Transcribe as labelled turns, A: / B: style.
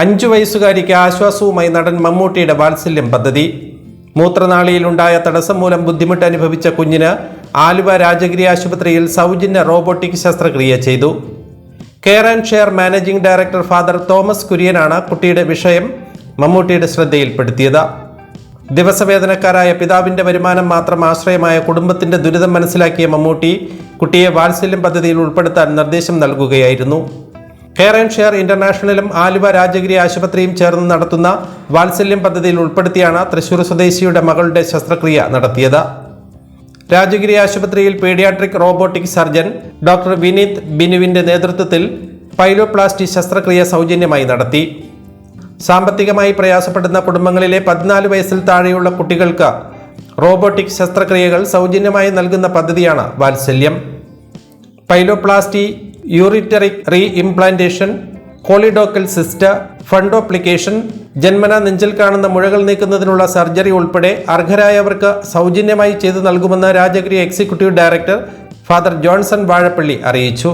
A: അഞ്ചു വയസ്സുകാരിക്ക് ആശ്വാസവുമായി നടൻ മമ്മൂട്ടിയുടെ വാത്സല്യം പദ്ധതി. മൂത്രനാളിയിലുണ്ടായ തടസ്സം മൂലം ബുദ്ധിമുട്ട് അനുഭവിച്ച കുഞ്ഞിന് ആലുവ രാജഗിരി ആശുപത്രിയിൽ സൗജന്യ റോബോട്ടിക് ശസ്ത്രക്രിയ ചെയ്തു. Care and share managing director father Thomas കുര്യനാണ് കുട്ടിയുടെ വിഷയം മമ്മൂട്ടിയുടെ ശ്രദ്ധയിൽപ്പെടുത്തിയത്. ദിവസവേതനക്കാരായ പിതാവിന്റെ വരുമാനം മാത്രം ആശ്രയമായ കുടുംബത്തിന്റെ ദുരിതം മനസ്സിലാക്കിയ മമ്മൂട്ടി കുട്ടിയെ വാത്സല്യം പദ്ധതിയിൽ ഉൾപ്പെടുത്താൻ നിർദ്ദേശം നൽകുകയായിരുന്നു. കെയർ ആൻഡ് ഷെയർ ഇന്റർനാഷണലും ആലുവ രാജഗിരി ആശുപത്രിയും ചേർന്ന് നടത്തുന്ന വാത്സല്യം പദ്ധതിയിൽ ഉൾപ്പെടുത്തിയാണ് തൃശൂർ സ്വദേശിയുടെ മകളുടെ ശസ്ത്രക്രിയ നടത്തിയത്. രാജഗിരി ആശുപത്രിയിൽ paediatric robotic surgeon doctor Vineeth ബിനുവിന്റെ നേതൃത്വത്തിൽ പൈലോപ്ലാസ്റ്റി ശസ്ത്രക്രിയ സൗജന്യമായി നടത്തി. സാമ്പത്തികമായി പ്രയാസപ്പെടുന്ന കുടുംബങ്ങളിലെ പതിനാല് വയസ്സിൽ താഴെയുള്ള കുട്ടികൾക്ക് റോബോട്ടിക് ശസ്ത്രക്രിയകൾ സൗജന്യമായി നൽകുന്ന പദ്ധതിയാണ് വാത്സല്യം. Pyeloplasty ureteric re implantation choledochal cyst fundoplication ജന്മന നെഞ്ചിൽ കാണുന്ന മുഴകൾ നീക്കുന്നതിനുള്ള സർജറി ഉൾപ്പെടെ അർഹരായവർക്ക് സൗജന്യമായി ചെയ്തു നൽകുമെന്ന് Rajagiri executive director father Johnson Vazhappally അറിയിച്ചു.